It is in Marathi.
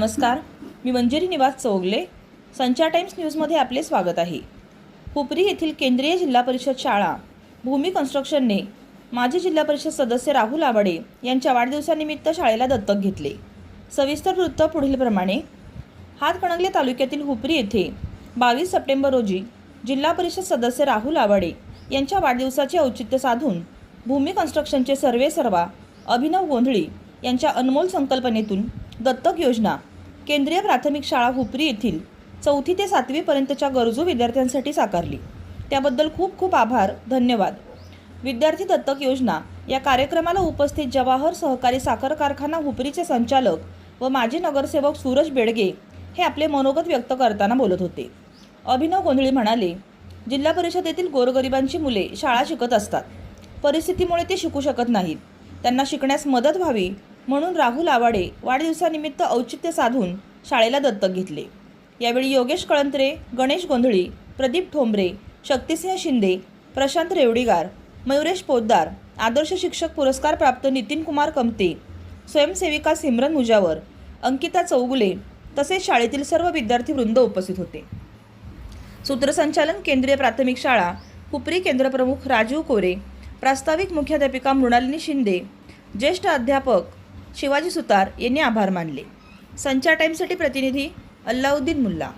नमस्कार. मी मंजिरी निवास चौगले. संचार टाइम्स न्यूजमध्ये आपले स्वागत आहे. हुपरी येथील केंद्रीय जिल्हा परिषद शाळा भूमी कन्स्ट्रक्शनने माजी जिल्हा परिषद सदस्य राहुल आवाडे यांच्या वाढदिवसानिमित्त शाळेला दत्तक घेतले. सविस्तर वृत्त पुढीलप्रमाणे हातकणंगले तालुक्यातील हुपरी येथे बावीस सप्टेंबर रोजी जिल्हा परिषद सदस्य राहुल आवाडे यांच्या वाढदिवसाचे औचित्य साधून भूमी कन्स्ट्रक्शनचे सर्वे सर्वा अभिनव गोंधळी यांच्या अनमोल संकल्पनेतून दत्तक योजना केंद्रीय प्राथमिक शाळा हुपरी येथील चौथी ते सातवीपर्यंतच्या गरजू विद्यार्थ्यांसाठी साकारली. त्याबद्दल खूप खूप आभार धन्यवाद. विद्यार्थी दत्तक योजना या कार्यक्रमाला उपस्थित जवाहर सहकारी साखर कारखाना हुपरीचे संचालक व माजी नगरसेवक सूरज बेडगे हे आपले मनोगत व्यक्त करताना बोलत होते. अभिनव गोंधळी म्हणाले जिल्हा परिषदेतील गोरगरिबांची मुले शाळा शिकत असतात. परिस्थितीमुळे ते शिकू शकत नाहीत. त्यांना शिकण्यास मदत व्हावी म्हणून राहुल आवाडे वाढदिवसानिमित्त औचित्य साधून शाळेला दत्तक घेतले. यावेळी योगेश कळंत्रे गणेश गोंधळी प्रदीप ठोंबरे शक्तिसिंह शिंदे प्रशांत रेवडीगार मयुरेश पोद्दार आदर्श शिक्षक पुरस्कार प्राप्त नितीन कुमार कमते स्वयंसेविका सिमरन मुजावर अंकिता चौगुले तसेच शाळेतील सर्व विद्यार्थी वृंद उपस्थित होते. सूत्रसंचालन केंद्रीय प्राथमिक शाळा हुपरी केंद्रप्रमुख राजीव कोरे प्रास्ताविक मुख्याध्यापिका मृणालिनी शिंदे ज्येष्ठ अध्यापक शिवाजी सुतार यांनी आभार मानले. संचार टाईमसाठी प्रतिनिधी अल्लाउद्दीन मुल्ला.